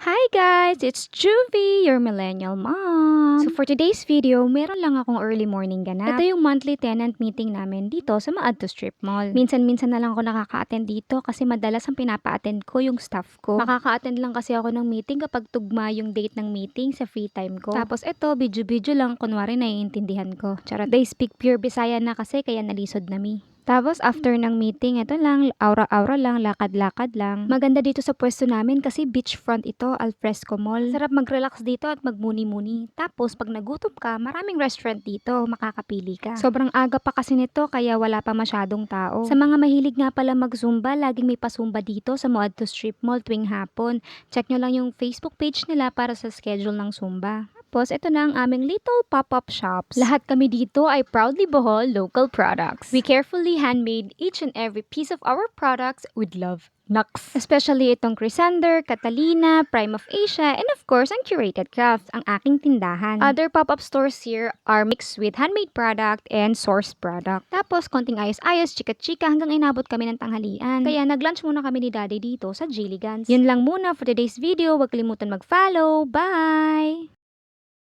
Hi guys! It's Juvie, your millennial mom. So for today's video, meron lang akong early morning ganap. Ito yung monthly tenant meeting namin dito sa Maadto Strip Mall. Minsan-minsan na lang ako nakaka-attend dito kasi madalas ang pinapa-attend ko yung staff ko. Makaka-attend lang kasi ako ng meeting kapag tugma yung date ng meeting sa free time ko. Tapos ito, video-video lang, kunwari naiintindihan ko. Charot, they speak pure Bisaya na kasi kaya nalisod na mi. Tapos after ng meeting, ito lang, aura-aura lang, lakad-lakad lang. Maganda dito sa pwesto namin kasi beachfront ito, Alfresco Mall. Sarap mag-relax dito at magmuni-muni. Tapos pag nagutom ka, maraming restaurant dito, makakapili ka. Sobrang aga pa kasi nito kaya wala pa masyadong tao. Sa mga mahilig nga pala mag-zumba, laging may pasumba dito sa Moadto Strip Mall tuwing hapon. Check nyo lang yung Facebook page nila para sa schedule ng zumba. Tapos, ito na ang aming little pop-up shops. Lahat kami dito ay proudly Bohol local products. We carefully handmade each and every piece of our products with love. Nux. Especially itong Chrysander, Catalina, Prime of Asia, and of course, ang Curated Crafts, ang aking tindahan. Other pop-up stores here are mixed with handmade product and sourced product. Tapos, konting ayos-ayos, chika-chika, hanggang inabot kami ng tanghalian. Kaya nag-lunch muna kami ni Daddy dito sa Jilligans. Yun lang muna for today's video. Huwag kalimutan mag-follow. Bye!